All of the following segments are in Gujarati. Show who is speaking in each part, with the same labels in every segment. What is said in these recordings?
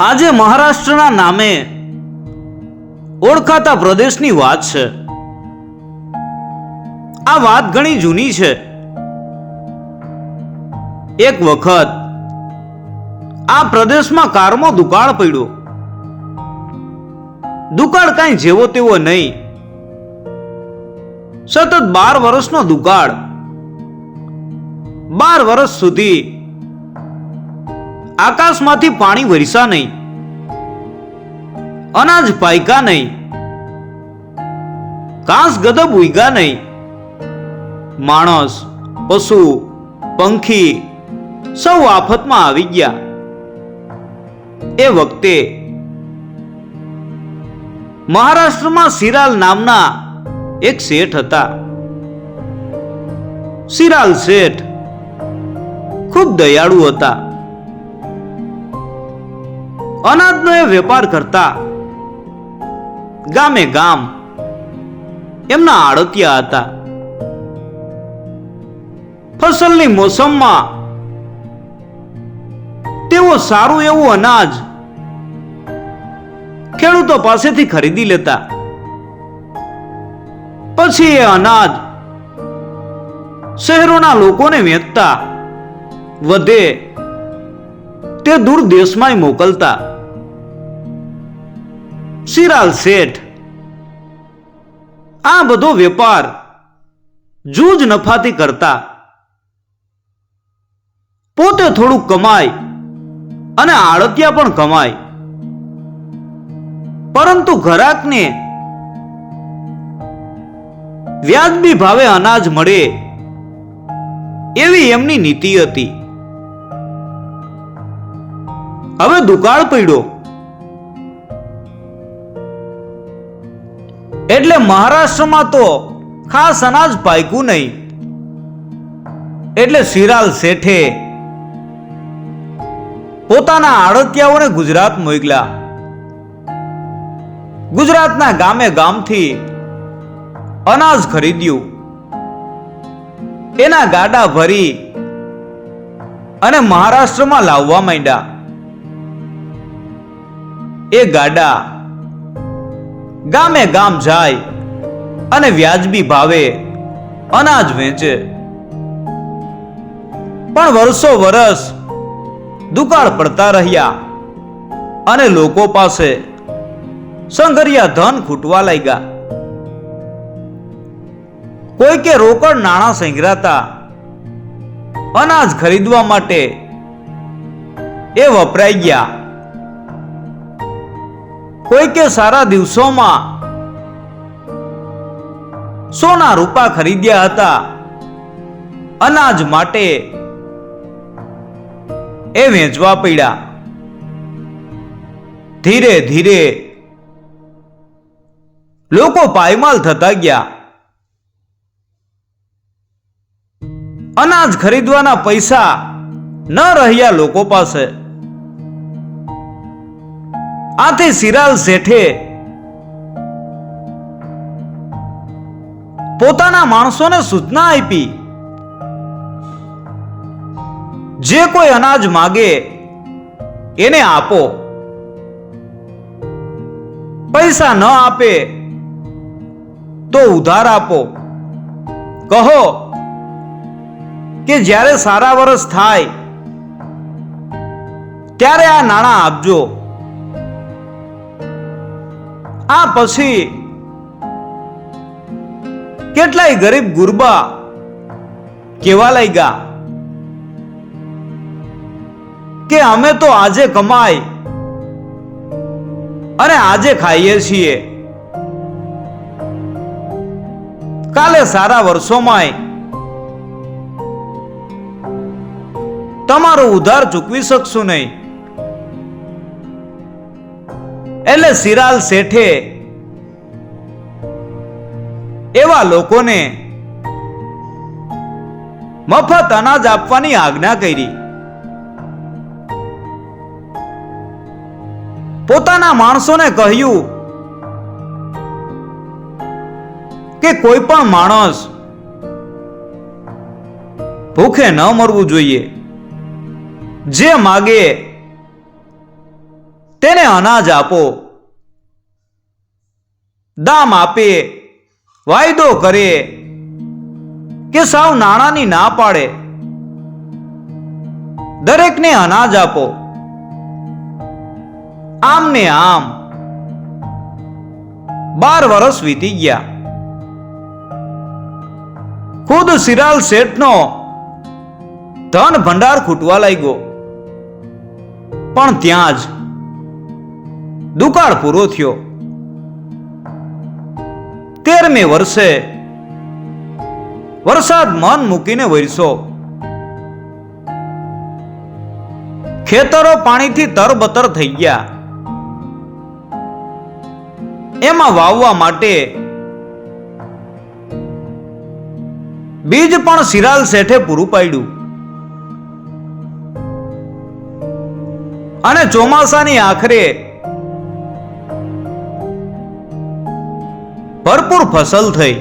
Speaker 1: આજે મહારાષ્ટ્રના નામે ઓળખાતા પ્રદેશની વાત છે. આ વાત ઘણી જૂની છે. એક વખત આ પ્રદેશમાં કારમો દુકાળ પડ્યો. દુકાળ કાંઈ જેવો તેવો નહીં. સતત બાર વર્ષનો દુકાળ. બાર વર્ષ સુધી આકાશમાંથી પાણી વરસા નહીં. અનાજ પાયકા નહીં. કાંસ ગદબ ઉગ્યા નહીં. માણસ, પશુ, પંખી સૌ આફતમાં આવી ગયા. એ વખતે મહારાષ્ટ્રમાં સિરાલ નામના એક શેઠ હતા. સિરાલ શેઠ ખૂબ દયાળુ હતા. અનાજનો એ વેપાર કરતા. ગામે ગામ એમના આડતિયા હતા. ફસલની મોસમમાં તેઓ સારું એવું અનાજ ખેડૂતો પાસેથી ખરીદી લેતા. પછી એ અનાજ શહેરોના લોકોને વેચતા. વધે તે દૂર દેશમાંય મોકલતા. સિરાલ શેઠ. આ બધો વેપાર જૂજ નફાથી કરતા. પોતે થોડું કમાય અને આડતિયા પણ કમાય. પરંતુ ઘરાકને વ્યાજબી ભાવે અનાજ મળે એવી એમની નીતિ હતી. હવે દુકાળ પડ્યો. એટલે મહારાષ્ટ્રમાં તો ખાસ અનાજ પાક્યું નહીં. એટલે શિરાલ શેઠે પોતાના આડતિયાઓને ગુજરાત મોકલ્યા. ગુજરાતના ગામે ગામથી અનાજ ખરીદ્યું. એના ગાડા ભરી અને મહારાષ્ટ્રમાં લાવવા માંડ્યા. એ ગાડા ગામે ગામ જાય અને વ્યાજબી ભાવે અનાજ વેચે. પણ વર્ષો વર્ષ દુકાળ પડતા રહ્યા અને લોકો પાસે સંઘરિયા ધન ખૂટવા લાગ્યા. કોઈ કે રોકડ નાણાં સંઘરાતા અનાજ ખરીદવા માટે એ વપરાઈ ગયા. કોઈ કે સારા દિવસોમાં સોના રૂપા ખરીદ્યા હતા. અનાજ માટે એ વેચવા પડ્યા. ધીરે ધીરે લોકો પાયમાલ થતા ગયા. અનાજ ખરીદવાના પૈસા ન રહ્યા લોકો પાસે. આથી સિરાલ શેઠે પોતાના માણસોને સૂચના આપી. જે કોઈ અનાજ માગે, એને આપો. પૈસા ન આપે, તો ઉધાર આપો. કહો કે જ્યારે સારા વર્ષ થાય, ત્યારે આ નાણાં આપજો. આ પછી કેટલાય ગરીબ ગુરબા કેવા લાગ્યા કે અમે તો આજે કમાય અને આજે ખાઈએ છીએ. કાલે સારા વર્ષોમાંય તમારો ઉધાર ચૂકવી શકશું નહીં. એટલે સિરાલ શેઠે એવા લોકોને મફત અનાજ આપવાની આજ્ઞા કરી. પોતાના માણસોને કહ્યું કે કોઈ પણ માણસ ભૂખે ન મરવું જોઈએ. જે માગે તેને અનાજ આપો. દામ આપે, વાયદો કરે, કે સાવ નાણાંની ના પાડે. દરેકને અનાજ આપો. આમ ને આમ. બાર વર્ષ વીતી ગયા. ખુદ સિરાલ શેઠનો ધન ભંડાર ખૂટવા લાગ્યો. પણ ત્યાં જ દુકાળ પૂરો થયો. તેરમે વર્ષે વરસાદ મન મૂકીને વરસો ખેતરો પાણીથી તરબતર થઈ ગયા. એમાં વાવવા માટે બીજ પણ સિરાલ શેઠે પૂરું પાડ્યું. અને ચોમાસાની આખરે ભરપૂર ફસલ થઈ.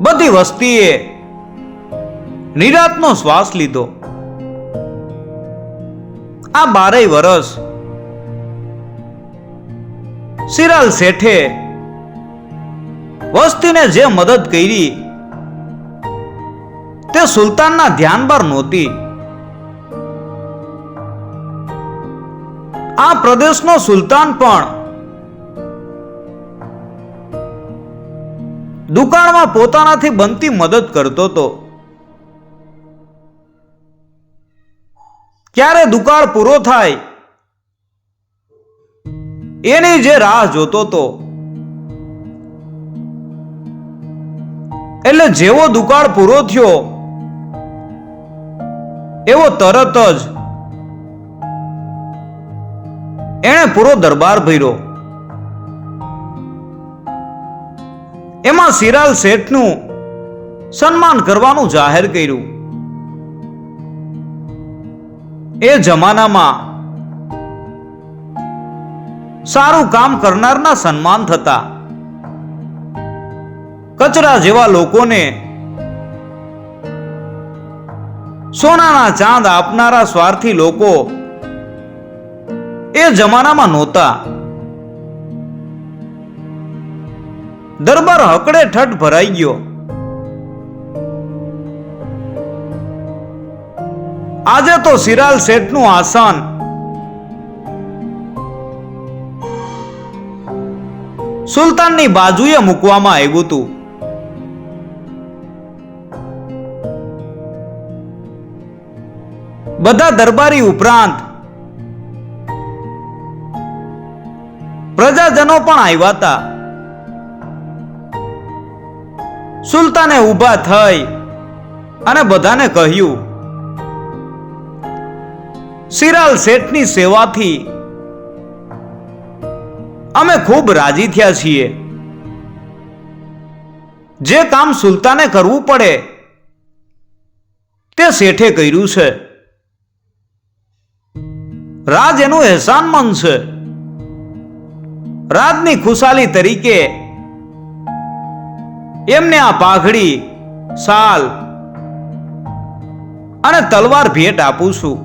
Speaker 1: બધી વસ્તીએ નિરાતનો શ્વાસ લીધો. આ બારેય વર્ષ સિરાલ શેઠે વસ્તીને જે મદદ કરી તે સુલતાનના ધ્યાન પર નહોતી. આ પ્રદેશનો સુલતાન પણ દુકાળમાં પોતાનાથી બનતી મદદ કરતો હતો ક્યારે દુકાળ પૂરો થાય? એની જે રાહ જોતો હતો એટલે જેવો દુકાળ પૂરો થયો, એવો તરત જ એણે પૂરો દરબાર ભર્યો. સિરાલ શેઠનું સન્માન કરવાનું જાહેર કર્યું. એ જમાનામાં સારું કામ કરનારના સન્માન થતા કચરા જેવા લોકોને સોનાના ચાંદ આપનારા સ્વાર્થી લોકો એ જમાનામાં નહોતા. દરબાર હકડે ઠઠ ભરાઈ ગયો. આજે તો સિરાલ શેઠનું આસન. સુલતાનની બાજુએ મૂકવામાં આવ્યું હતું. બધા દરબારી ઉપરાંત પ્રજાજનો પણ આવ્યા હતા. સુલતાને ઊભા થઈ અને બધાને કહ્યું, સિરાલ શેઠની સેવાથી અમે ખૂબ રાજી થયા છીએ. જે કામ સુલતાને કરવું પડે, તે શેઠે કર્યું છે. રાજ એનું એહસાનમંદ છે રાજની ખુશાલી તરીકે એમને આ પાઘડી શાલ અને તલવાર ભેટ આપું છું.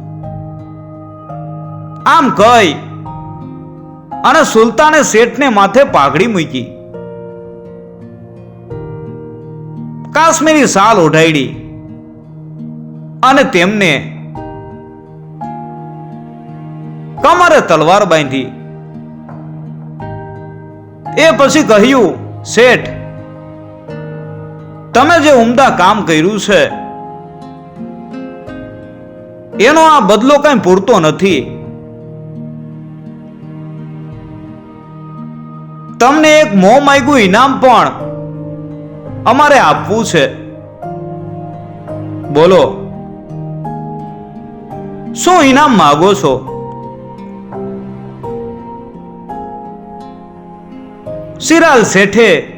Speaker 1: આમ કહી અને સુલતાને શેઠને માથે પાઘડી મૂકી. કાશ્મીરી શાલ ઓઢાડી અને તેમને કમરે તલવાર બાંધી. એ પછી કહ્યું, શેઠ તમે જે ઉમદા કામ કર્યું છે, એનો આ બદલો કઈ પૂરતો નથી. તમને એક મોં માગ્યું ઇનામ પણ અમારે આપવું છે. બોલો, શું ઇનામ માગો છો? સિરાલ શેઠે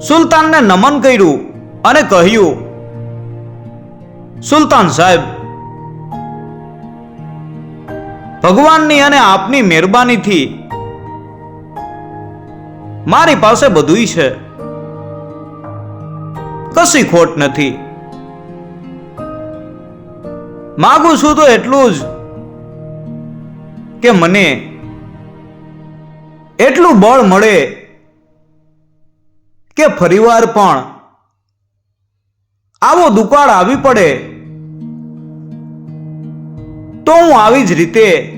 Speaker 1: સુલતાનને નમન કર્યું અને કહ્યું, સુલતાન સાહેબ, ભગવાનની અને આપની મહેરબાનીથી મારી પાસે બધુંય છે. કશી ખોટ નથી. માગું છું તો એટલું જ કે મને એટલું બળ મળે કે ફરીવાર પણ? આવો દુકાળ આવી પડે. તો હું આવી જ રીતે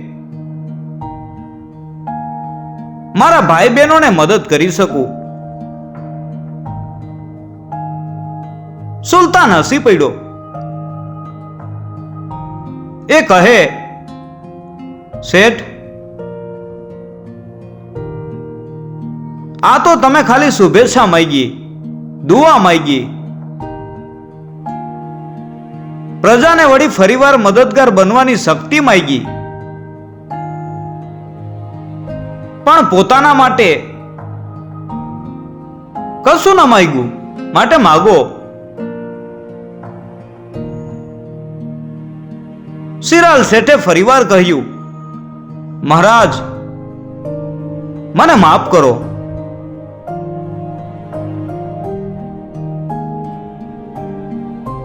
Speaker 1: મારા ભાઈ બહેનોને મદદ કરી શકું. સુલતાન હસી પડ્યો. એ કહે, શેઠ આ તો તમે ખાલી શુભેચ્છા માંગી, દુઆ માંગી. પ્રજાને વળી ફરીવાર મદદગાર બનવાની શક્તિ માંગી. પણ પોતાના માટે કશું ન માગ્યું, માટે માગો. સિરાલ શેઠે ફરીવાર કહ્યું, મહારાજ, મને માફ કરો.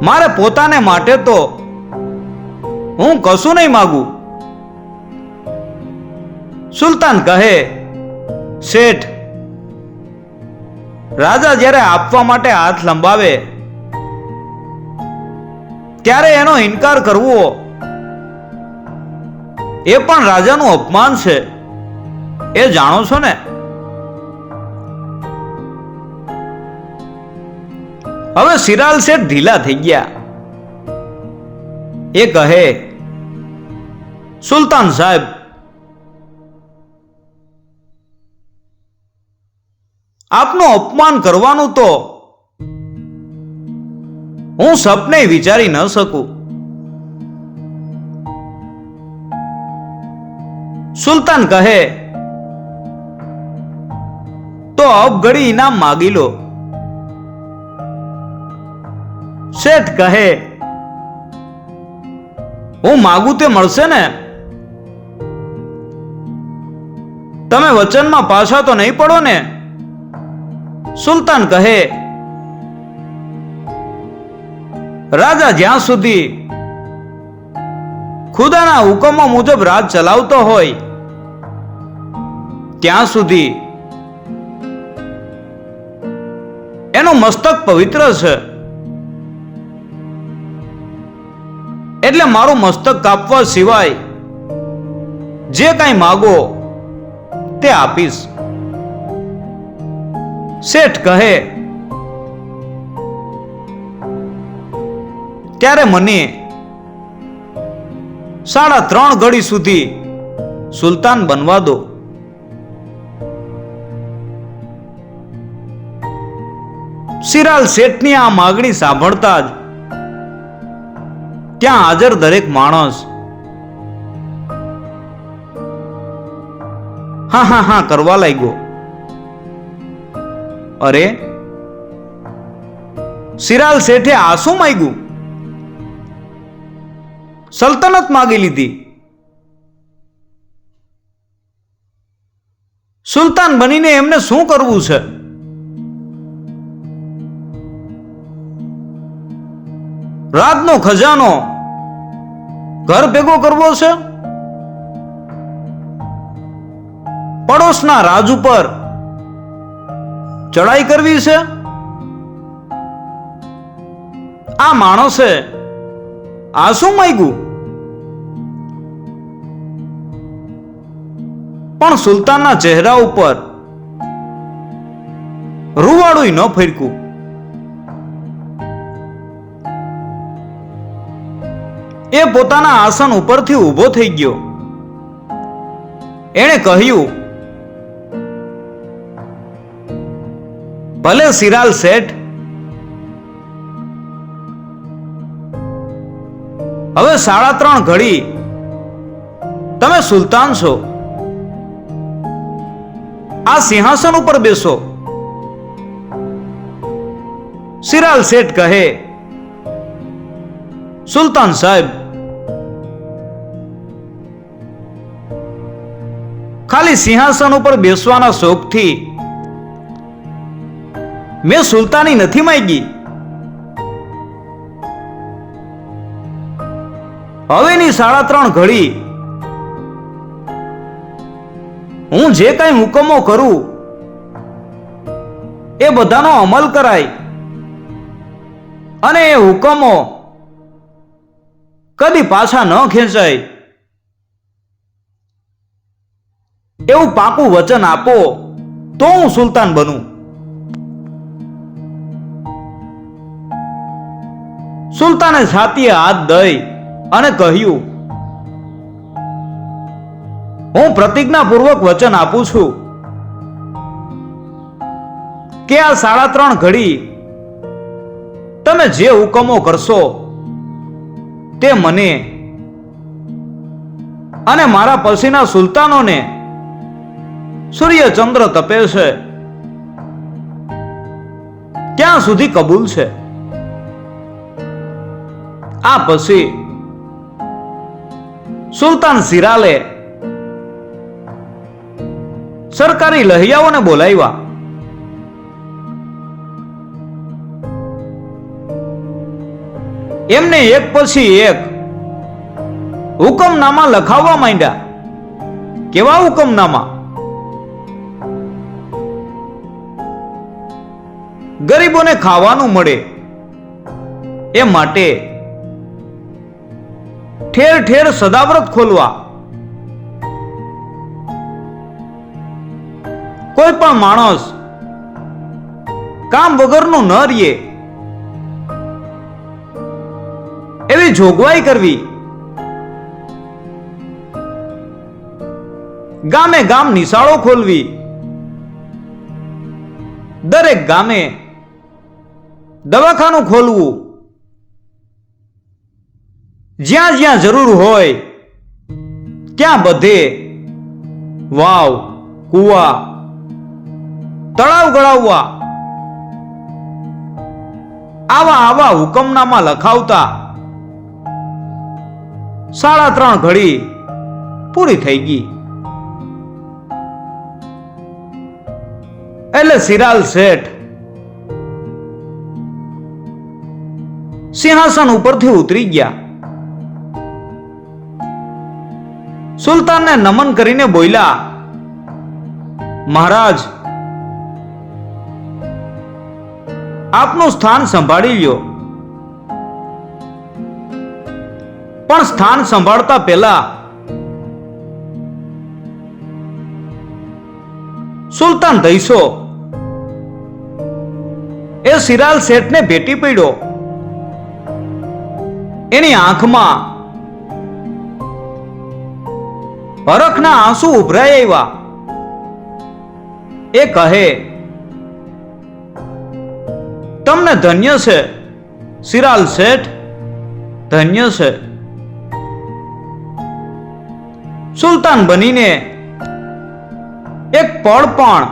Speaker 1: મારે પોતાને માટે તો હું કશું નહીં માગું. સુલતાન કહે, શેઠ, રાજા જ્યારે આપવા માટે હાથ લંબાવે, ત્યારે એનો ઇનકાર કરવો એ પણ રાજાનું અપમાન છે. એ જાણો છો ને? હવે સિરાલ શેઠ ઢીલા થઈ ગયા. એ કહે, સુલતાન સાહેબ, આપનું અપમાન કરવાનું તો હું સપને વિચારી ન શકું. સુલતાન કહે, તો અબ ઘડી ઇનામ માગી લો. શેઠ કહે, હું માગું તે મળશે ને? તમે વચનમાં પાછા તો નહીં પડો ને? સુલતાન કહે, રાજા જ્યાં સુધી ખુદાના હુકમો મુજબ રાજ ચલાવતો હોય, ત્યાં સુધી એનું મસ્તક પવિત્ર છે. એટલે મારું મસ્તક કાપવા સિવાય જે કાંઈ માગો તે આપીશ. શેઠ કહે, ત્યારે મને સાડા ત્રણ ઘડી સુધી સુલતાન બનવા દો. સિરાલ શેઠની આ માગણી સાંભળતા જ ત્યાં હાજર દરેક માણસ. હા હા હા, કરવા લાગ્યો. અરે, સિરાલ શેઠે આ શું માંગ્યું? સલ્તનત માગી લીધી. સુલતાન બનીને એમને શું કરવું છે? રાજનો ખજાનો ઘર ભેગો કરવો છે? પડોશના રાજ ઉપર ચડાઈ કરવી છે? આ માણસે આ શું માગ્યું? પણ સુલતાનના ચહેરા ઉપર રૂવાડું ન ફરકું. એ પોતાના આસન ઉપરથી ઊભો થઈ ગયો. એણે કહ્યું, ભલે સિરાલ શેઠ, હવે સાડા ત્રણ ઘડી તમે સુલતાન છો. આ સિંહાસન ઉપર બેસો. સિરાલ શેઠ કહે સુલતાન સાહેબ ખાલી સિંહાસન ઉપર બેસવાના શોખથી મેં સુલતાની નથી માંગી. હવેની સાડા ત્રણ ઘડી હું જે કઈ હુકમો કરું એ બધાનો અમલ કરાય. અને એ હુકમો કદી પાછા ન ખેંચાય. એવું પાકું વચન આપો તો હું સુલતાન બનું. સુલતાને છાતીએ હાથ દઈ અને કહ્યું, હું પ્રતિજ્ઞાપૂર્વક વચન આપું છું કે આ સાડા ત્રણ ઘડી તમે જે હુકમો કરશો તે મને અને મારા પસીના સુલતાનોને સૂર્ય ચંદ્ર તપે છે. ત્યાં સુધી કબૂલ છે? આ પછી સુલતાન સિરાલે સરકારી લહિયાઓને બોલાવ્યા. એમને એક પછી એક હુકમનામા લખાવવા માંડ્યા. કેવા હુકમનામા? ગરીબોને ખાવાનું મળે એ માટે ઠેર ઠેર સદાવ્રત ખોલવા. કોઈ પણ માણસ કામ વગરનું ન રહીએ જોગવાઈ કરવી. ગામે ગામ નિશાળો ખોલવી. દરેક ગામે દવાખાનું ખોલવું. જ્યાં જ્યાં જરૂર હોય, ત્યાં બધે વાવ, કુવા, તળાવ ગળાવવા. આવા આવા હુકમનામા લખાવતા સાડા ત્રણ ઘડી પૂરી થઈ ગઈ. એટલે સિરાલ શેઠ સિંહાસન ઉપરથી ઉતરી ગયા. સુલતાનને નમન કરીને બોલ્યા, મહારાજ, આપનું સ્થાન સંભાળી લ્યો. પણ સ્થાન સંભાળતા પહેલા સુલતાન દૈસો એ સિરાલ શેઠને ભેટી પડ્યો. એની આંખમાં હરખના આંસુ ઉભરાઈ આવ્યા. એ કહે, તમને ધન્ય છે, સિરાલ શેઠ, ધન્ય છે. સુલતાન બનીને એક પળ પણ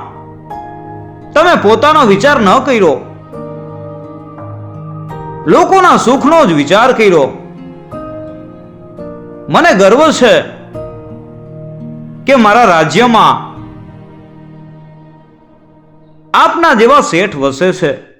Speaker 1: તમે પોતાનો વિચાર ન કર્યો. લોકોના સુખનો જ વિચાર કર્યો. મને ગર્વ છે કે મારા રાજ્યમાં આપના જેવા શેઠ વસે છે.